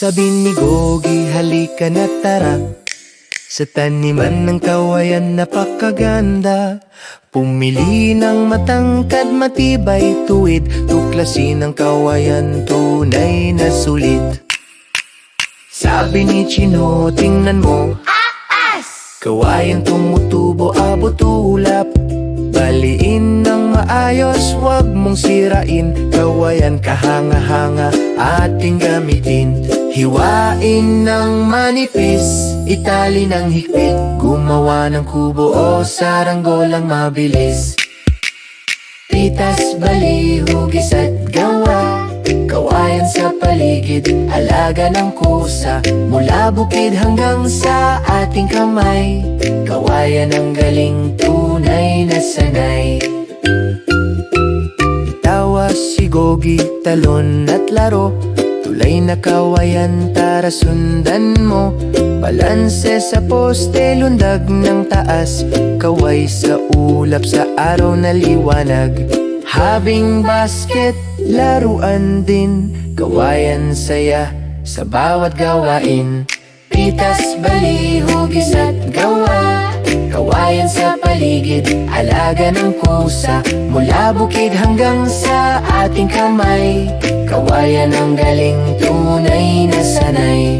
Sabi ni Gogi, halika na tara. Sa taniman ng kawayan napakaganda. Pumili ng matangkad matibay tuwid. Tuklasin ng kawayan tunay na sulit. Sabi ni Chino, tingnan mo. Kawayan tumutubo, abot ulap Baliin ng maayos, wag mong sirain. Kawayan kahanga-hanga, ating gamitin Hiwain ng manipis, itali ng higpit. Gumawa ng kubo o saranggolang mabilis. Pitas, bali, hugis at gawa. Kawayan sa paligid, alaga ng kusa. Mula bukid hanggang sa ating kamay. Kawayan ang galing, tunay na sanay. Tawa si Gogi, talon at laro Tulay na kawayan, tara sundan mo. Balanse sa poste, lundag ng taas. Kaway sa ulap sa araw na liwanag. Habing basket, laruan din. Kawayan saya sa bawat gawain. Pitas, bali, hugis at gawa. Kawayan sa paligid, alaga ng kusa Mula bukid hanggang sa ating kamay Kawayan ang galing, tunay na sanay.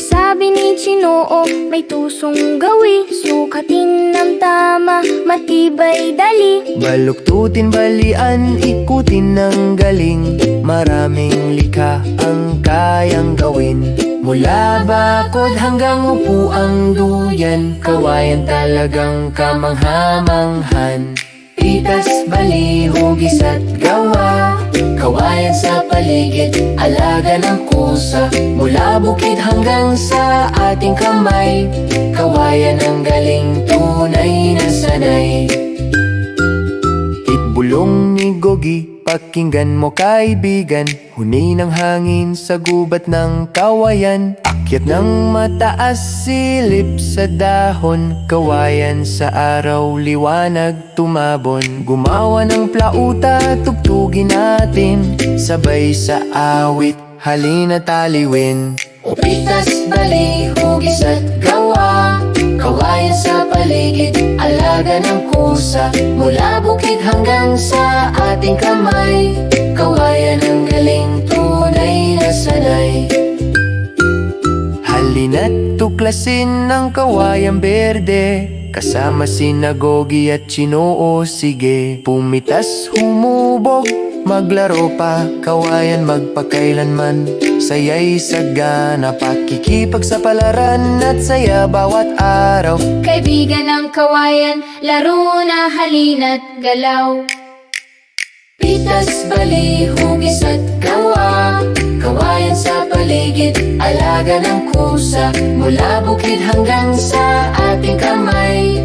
Sabi ni Chinoo, may tusong gawi Sukatin ng tama, matibay dali. Baluktutin, balian, ikutin ng galing Maraming likha ang kayang gawin Mula bakod hanggang upuang duyan Kawayan talagang kamangha-manghan Pitas, bali, hugis at gawa Kawayan sa paligid, alaga ng kusa Mula bukid hanggang sa ating kamay Kawayan ang galing, tunay na sanay. Itbulong ni Gogi, pakinggan mo kaibigan. Huni ng hangin sa gubat ng kawayan. Akyat ng mataas, silip sa dahon. Kawayan sa araw, liwanag, tumabon. Gumawa ng plauta, tugtugin natin. Sabay sa awit, halina taliwin O pitas, bali, hugis at gawa. Kawayan sa paligid, alaga ng kusa Mula bukid hanggang sa ating kamay Kawayan ang galing, tunay na sanay. Halina't tuklasin ng kawayang berde Kasama sinagogi at chinoo Sige, pumitas, humubog Maglaro pa, kawayan magpakailanman Saya'y sagana, pakikipag sa palaran At saya bawat araw. Kaibigan ng kawayan, laro na halina't galaw. Pitas, bali, hugis at gawa. Kawayan sa paligid, alaga ng kusa Mula bukid hanggang sa ating kamay